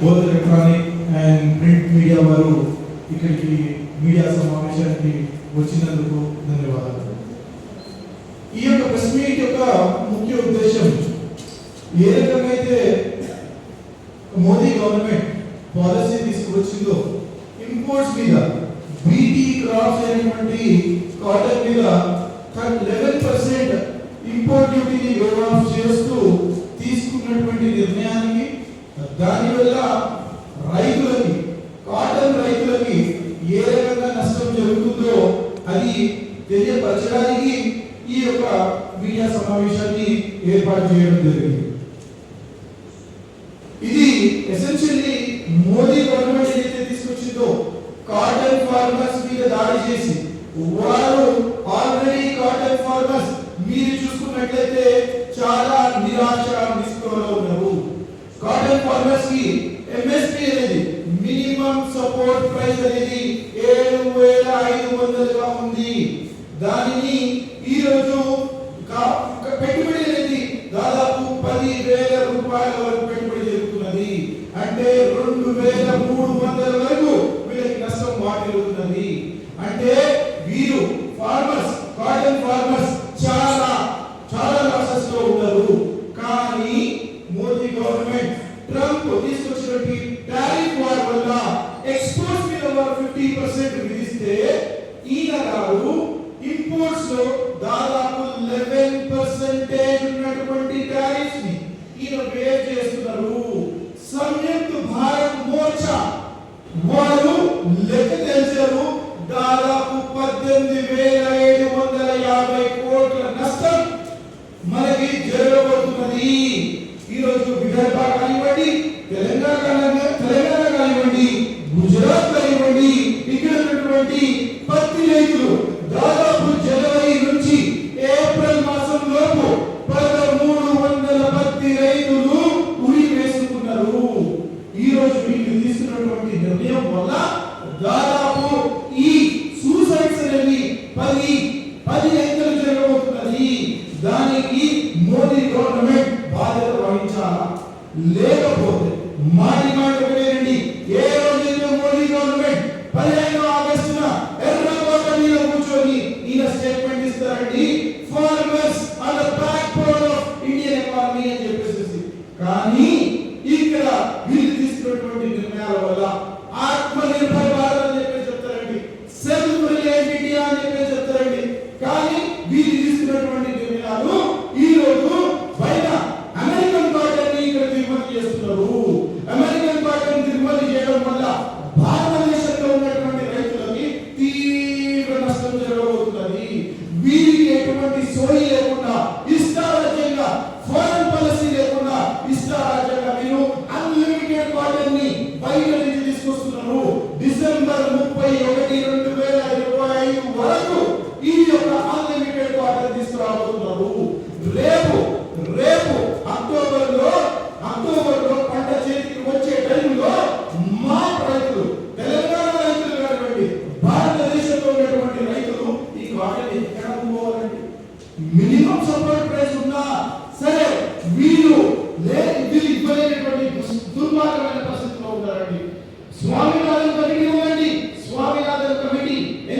Both electronic and print media వారు ఇక్కడికి media సమావేశానికి వచ్చినందుకు ధన్యవాదాలు. ఈ యొక్క ప్రెస్ మీట్ యొక్క ముఖ్య ఉద్దేశం ఏ రకమైతే మోదీ గవర్నమెంట్ పాలసీ తీసుకువచ్చిందో ఇంపోర్ట్స్ మీద బీటీ క్రాప్స్ అయినటువంటి కాటన్ మీద లెవెన్ పర్సెంట్ ఇంపోర్ట్ డ్యూటీని వేవ్ ఆఫ్ చేస్తూ తీసుకున్నటువంటి నిర్ణయానికి దానివల్ల రైతులకి కాటన్ రైతులకి ఏ రకంగా నష్టం జరుగుతుందో అది తెలియపరచడానికి ఈ యొక్క మీడియా సమావేశాన్ని ఏర్పాటు చేయడం జరిగింది. ఇది ఎసెన్షియల్లీ మోదీ గవర్నమెంట్ ఏదైతే తీసుకొచ్చిందో కాటన్ ఫార్మర్స్ మీద దాడి చేసి వారు ఆల్రెడీ కాటన్ ఫార్మర్స్ మీరు చూసుకున్నట్లయితే చాలా నిరాశ నిస్పృహలో ఫార్మర్స్కి ఎంఎస్పి అనేది మినిమం సపోర్ట్ ప్రైస్ అనేది ఏడు వేల ఐదు వందలుగా ఉంది. దానిని ఈ రోజు పెట్టుబడి అనేది దాదాపు పది వేల రూపాయల వరకు పెట్టుబడి జరుగుతున్నది. అంటే రెండు వేల మూడు వందల వరకు వీళ్ళకి నష్టం వాటిల్లుతున్నది. అంటే పర్సెంట్ విధిస్తే ఈయన గారు ఇంపోర్ట్స్లో దాదాపు లెవెన్ పర్సెంటేజ్ ఉన్నటువంటి టారిఫ్స్ని ఈయన వేవ్ చేస్తున్నారు. సంయుక్త భారత్ మోర్చా వారు లెక్క తెలిసారు. దాదాపు పద్దెనిమిది వేల ఏడు వందల యాభై కోట్ల నష్టం మనకి జరగబోతున్నది. ఈరోజు విదర్భ కానివ్వండి తెలంగాణ తెలంగాణ కానివ్వండి గుజరాత్ కానివ్వండి ఉన్నటువంటి పత్తి రైతులు దాదాపు జనవరి నుంచి ఏప్రిల్ మాసం లోపు పదమూడు వందల పత్తి రైతులు ఉరి వేసుకున్నారు. ఈ రోజు వీళ్ళు తీసుకున్నటువంటి నిర్ణయం వల్ల దాదాపు ఈ సూసైడ్స్ అనేవి పది పది ఎంతలు జరగబోతున్నది. దానికి మోదీ గవర్నమెంట్ బాధ్యత వహించాలా? లేకపోతే మాటి వీళ్ళు తీసుకున్నటువంటి నిర్ణయాలు ఈ రోజు బయట అమెరికన్ కాటన్ని ఇక్కడ దిగుమతి చేస్తున్నారు. అమెరికన్ కాటన్ దిగుమతి చేయడం వల్ల భారతదేశంలో ఉన్నటువంటి రైతులకి తీవ్ర నష్టం జరగబోతున్నది. వీరికి ఎటువంటి సోయి లేకుండా ఇష్టారాజ్యంగా ఫారెన్ పాలసీ లేకుండా ఇష్టారాజ్యంగా మీరు అన్లిమిటెడ్ కాటన్ని బయట నుంచి